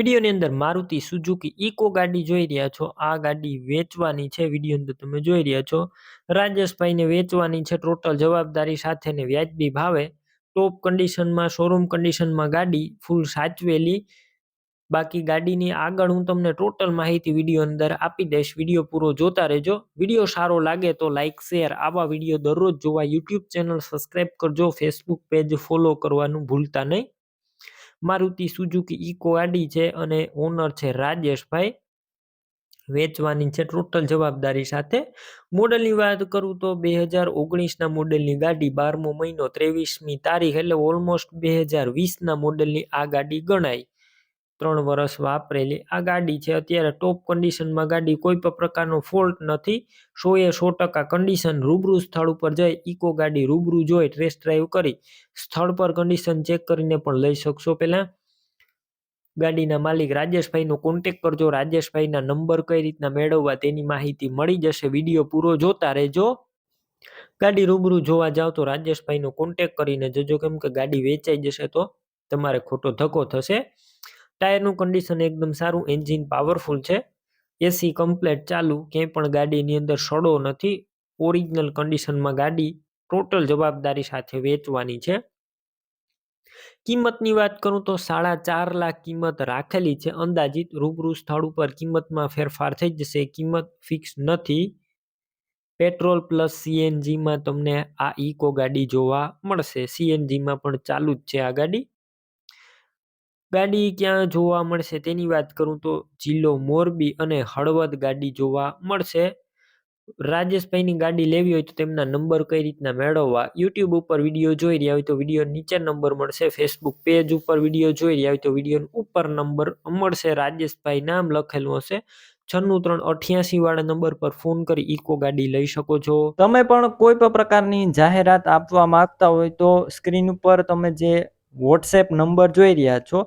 વિડીયોની અંદર Maruti Suzuki eco ગાડી જોઈ રહ્યા છો. આ ગાડી વેચવાની છે. વીડિયો અંદર તમે જોઈ રહ્યા છો. રાજેશભાઈને વેચવાની છે. ટોટલ જવાબદારી સાથે વ્યાજબી ભાવે. ટોપ કન્ડિશનમાં શોરૂમ કન્ડિશનમાં ગાડી ફૂલ સાચવેલી. બાકી ગાડીની આગળ હું તમને ટોટલ માહિતી વીડિયો અંદર આપી દઈશ. વીડિયો પૂરો જોતા રહેજો. વીડિયો સારો લાગે તો લાઇક શેર આવા વીડિયો દરરોજ જોવા. યુટ્યુબ ચેનલ સબસ્ક્રાઈબ કરજો. ફેસબુક પેજ ફોલો કરવાનું ભૂલતા નહીં. મારુતિ સુઝુકી ઇકો ગાડી છે અને ઓનર છે રાજેશભાઈ. વેચવાની છે ટોટલ જવાબદારી સાથે. મોડલની વાત કરું તો બે હજાર ઓગણીસના મોડલની ગાડી બારમો મહિનો ત્રેવીસમી તારીખ એટલે ઓલમોસ્ટ બે હજાર વીસના મોડલની આ ગાડી ગણાય. ત્રણ વર્ષ વાપરેલી. આ ગાડી છે. અત્યારે ટોપ કન્ડિશનમાં ગાડી કોઈ પણ પ્રકારનો ફોલ્ટ નથી. સો એ સો ટકા કન્ડિશન રૂબરૂ સ્થળ ઉપર જઈ, ઇકો ગાડી રૂબરૂ જોઈ ટેસ્ટ ડ્રાઈવ કરી, સ્થળ પર કન્ડિશન ચેક કરીને પણ લઈ શકશો પહેલાં. ગાડીના માલિક રાજેશભાઈનો કોન્ટેક કરજો. રાજેશભાઈના નંબર કઈ રીતના મેળવવા તેની માહિતી મળી જશે. વીડિયો પૂરો જોતા રહેજો. ગાડી રૂબરૂ જોવા જાઓ તો રાજેશભાઈનો કોન્ટેક કરીને જજો. કેમ કે ગાડી વેચાઈ જશે તો તમારે ખોટો ધક્કો થશે. ટાયરનું કન્ડિશન એકદમ સારું એન્જિન પાવરફુલ છે. એસી કમ્પ્લેટ ચાલુ, ક્યાંય પણ ગાડીની અંદર સડો નથી. ઓરિજિનલ કન્ડિશનમાં ગાડી ટોટલ જવાબદારી સાથે વેચવાની છે. કિંમતની વાત કરું તો સાડા ચાર લાખ કિંમત રાખેલી છે. અંદાજિત રૂબરૂ સ્થળ ઉપર કિંમતમાં ફેરફાર થઈ જશે. કિંમત ફિક્સ નથી. પેટ્રોલ પ્લસ સીએનજીમાં તમને આ ઇકો ગાડી જોવા મળશે. સીએનજીમાં પણ ચાલુ જ છે આ ગાડી. ગાડી ક્યાં જોવા મળશે તેની વાત કરું તો જિલ્લો મોરબી અને હળવદ ગાડી જોવા મળશે. રાજેશભાઈની ગાડી લેવી હોય તો તેમના નંબર કઈ રીતના મેળવવા? યુટ્યુબ ઉપર વીડિયો જોઈ રહ્યા હોય તો વીડિયો નીચે નંબર મળશે. ફેસબુક પેજ ઉપર વીડિયો જોઈ રહ્યા હોય તો વીડિયો ઉપર નંબર મળશે. રાજેશભાઈ નામ લખેલું હશે. છન્નું ત્રણ અઠ્યાસી વાળા નંબર પર ફોન કરી ઇકો ગાડી લઈ શકો છો. તમે પણ કોઈ પણ પ્રકારની જાહેરાત આપવા માંગતા હોય તો સ્ક્રીન ઉપર તમે જે વોટ્સએપ નંબર જોઈ રહ્યા છો